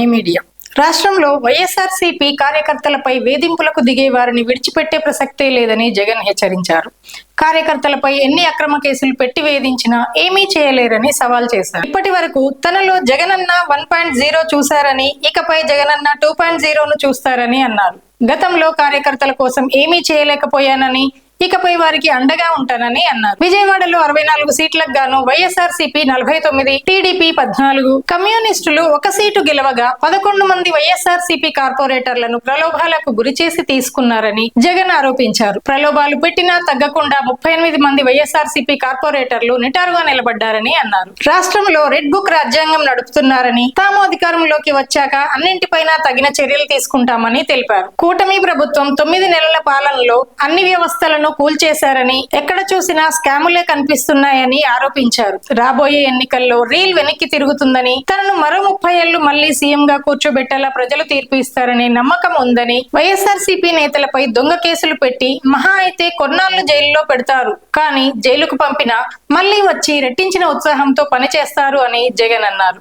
ఈ మీడియా. రాష్ట్రంలో వైఎస్ఆర్సీపీ కార్యకర్తలపై వేధింపులకు దిగే వారిని విడిచిపెట్టే ప్రసక్తే లేదని జగన్ హెచ్చరించారు. కార్యకర్తలపై ఎన్ని అక్రమ కేసులు పెట్టి వేధించినా ఏమీ చేయలేరని సవాల్ చేశారు. ఇప్పటి వరకు తనలో జగనన్న వన్ పాయింట్ జీరో చూశారని ఇకపై జగనన్న టూ పాయింట్ జీరోను చూస్తారని అన్నారు. గతంలో కార్యకర్తల కోసం ఏమీ చేయలేకపోయానని ఇకపై వారికి అండగా ఉంటానని అన్నారు. విజయవాడలో అరవై నాలుగు సీట్లకు గాను వైఎస్ఆర్ సిపి నలభై తొమ్మిది టీడీపీ పద్నాలుగు. కమ్యూనిస్టులు ఒక సీటు గెలవగా పదకొండు మంది వైఎస్ఆర్ సిపి కార్పొరేటర్లను ప్రలోభాలకు గురిచేసి తీసుకున్నారని జగన్ ఆరోపించారు. ప్రలోభాలు పెట్టినా తగ్గకుండా ముప్పై ఎనిమిది మంది వైఎస్ఆర్ సిపి కార్పొరేటర్లు నిటారుగా నిలబడ్డారని అన్నారు. రాష్ట్రంలో రెడ్ బుక్ రాజ్యాంగం నడుపుతున్నారని తాము అధికారంలోకి వచ్చాక అన్నింటిపైన తగిన చర్యలు తీసుకుంటామని తెలిపారు. కూటమి ప్రభుత్వం తొమ్మిది నెలల పాలనలో అన్ని వ్యవస్థలను కూల్చేశారని ఎక్కడ చూసినా స్కాములే కనిపిస్తున్నాయని ఆరోపించారు. రాబోయే ఎన్నికల్లో రీల్ వెనక్కి తిరుగుతుందని తనను మరో ముప్పై ఏళ్ళు మళ్ళీ సీఎం గా కూర్చోబెట్టేలా ప్రజలు తీర్పు ఇస్తారనే నమ్మకం ఉందని వైఎస్ఆర్ నేతలపై దొంగ కేసులు పెట్టి మహా అయితే కొన్నాళ్ళు జైల్లో పెడతారు. కానీ జైలుకు పంపినా మళ్ళీ వచ్చి రెట్టించిన ఉత్సాహంతో పనిచేస్తారు అని జగన్ అన్నారు.